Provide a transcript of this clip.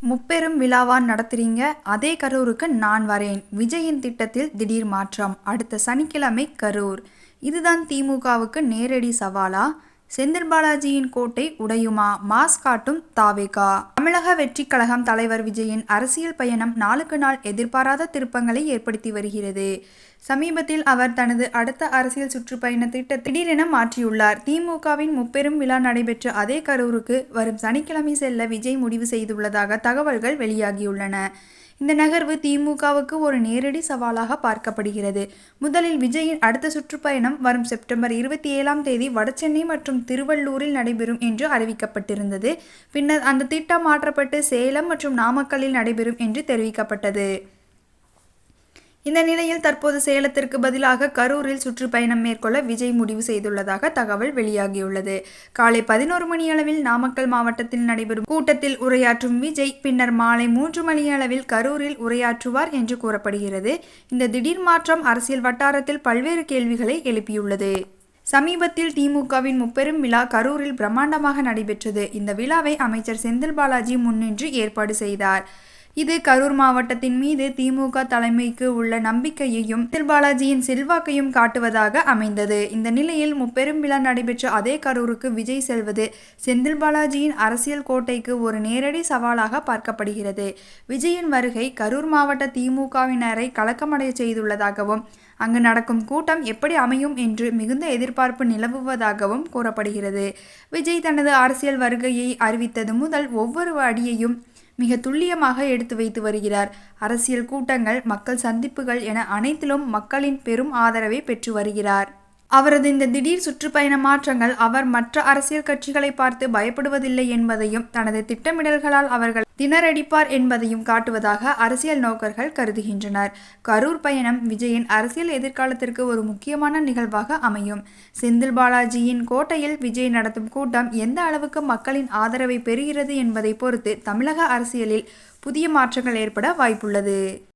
முப்பெரும் விழாவா நடத்துறீங்க? அதே கரூருக்கு நான் வரேன். விஜயின் திட்டத்தில் திடீர் மாற்றம். அடுத்த சனிக்கிழமை கரூர். இதுதான் திமுகவுக்கு நேரடி சவாலா? செந்தில் பாலாஜியின் கோட்டை உடையுமா? மாஸ் காட்டும் தாவேகா. தமிழக வெற்றி கழகம் தலைவர் விஜயின் அரசியல் பயணம் நாளுக்கு நாள் எதிர்பாராத திருப்பங்களை ஏற்படுத்தி வருகிறது. சமீபத்தில் அவர் தனது அடுத்த அரசியல் சுற்றுப்பயண திட்டத்தை திடீரென மாற்றியுள்ளார். திமுகவின் முப்பெரும் விழா நடைபெற்ற அதே கரூருக்கு வரும் சனிக்கிழமை செல்ல விஜய் முடிவு செய்துள்ளதாக தகவல்கள் வெளியாகியுள்ளன. இந்த நகர்வு திமுகவுக்கு ஒரு நேரடி சவாலாக பார்க்கப்படுகிறது. முதலில் விஜயின் அடுத்த சுற்றுப்பயணம் வரும் செப்டம்பர் இருபத்தி ஏழாம் தேதி வடசென்னை மற்றும் திருவள்ளூரில் நடைபெறும் என்று அறிவிக்கப்பட்டிருந்தது. பின்னர் அந்த திட்டம் மாற்றப்பட்டு சேலம் மற்றும் நாமக்கல்லில் நடைபெறும் என்று தெரிவிக்கப்பட்டது. இந்த நிலையில் தற்போது சேலத்திற்கு பதிலாக கரூரில் சுற்றுப்பயணம் மேற்கொள்ள விஜய் முடிவு செய்துள்ளதாக தகவல் வெளியாகியுள்ளது. காலை பதினோரு மணியளவில் நாமக்கல் மாவட்டத்தில் நடைபெறும் கூட்டத்தில் உரையாற்றும் விஜய் பின்னர் மாலை மூன்று மணியளவில் கரூரில் உரையாற்றுவார் என்று கூறப்படுகிறது. இந்த திடீர் மாற்றம் அரசியல் வட்டாரத்தில் பல்வேறு கேள்விகளை எழுப்பியுள்ளது. சமீபத்தில் திமுகவின் முப்பெரும் விழா கரூரில் பிரம்மாண்டமாக நடைபெற்றது. இந்த விழாவை அமைச்சர் செந்தில் பாலாஜி முன்னின்று ஏற்பாடு செய்தார். இது கரூர் மாவட்டத்தின் மீது திமுக தலைமைக்கு உள்ள நம்பிக்கையையும் செந்தில் பாலாஜியின் செல்வாக்கையும் காட்டுவதாக அமைந்தது. இந்த நிலையில் முப்பெரும் விழா நடைபெற்ற அதே கரூருக்கு விஜய் செல்வது செந்தில் பாலாஜியின் அரசியல் கோட்டைக்கு ஒரு நேரடி சவாலாக பார்க்கப்படுகிறது. விஜயின் வருகை கரூர் மாவட்ட திமுகவினரை கலக்கமடைய செய்துள்ளதாகவும் அங்கு நடக்கும் கூட்டம் எப்படி அமையும் என்று மிகுந்த எதிர்பார்ப்பு நிலவுவதாகவும் கூறப்படுகிறது. விஜய் தனது அரசியல் வருகையை அறிவித்தது முதல் ஒவ்வொரு அடியையும் மிக துல்லியமாக எடுத்து வைத்து வருகிறார். அரசியல் கூட்டங்கள் மக்கள் சந்திப்புகள் என அனைத்திலும் மக்களின் பெரும் ஆதரவை பெற்று வருகிறார். அவரது இந்த திடீர் சுற்றுப்பயண மாற்றங்கள் அவர் மற்ற அரசியல் கட்சிகளை பார்த்து பயப்படுவதில்லை என்பதையும் தனது திட்டமிடல்களால் அவர்கள் திணறடிப்பார் என்பதையும் காட்டுவதாக அரசியல் நோக்கர்கள் கருதுகின்றனர். கரூர் பயணம் விஜயின் அரசியல் எதிர்காலத்திற்கு ஒரு முக்கியமான நிகழ்வாக அமையும். செந்தில் பாலாஜியின் கோட்டையில் விஜய் நடத்தும் கூட்டம் எந்த அளவுக்கு மக்களின் ஆதரவை பெறுகிறது என்பதை பொறுத்து தமிழக அரசியலில் புதிய மாற்றங்கள் ஏற்பட வாய்ப்புள்ளது.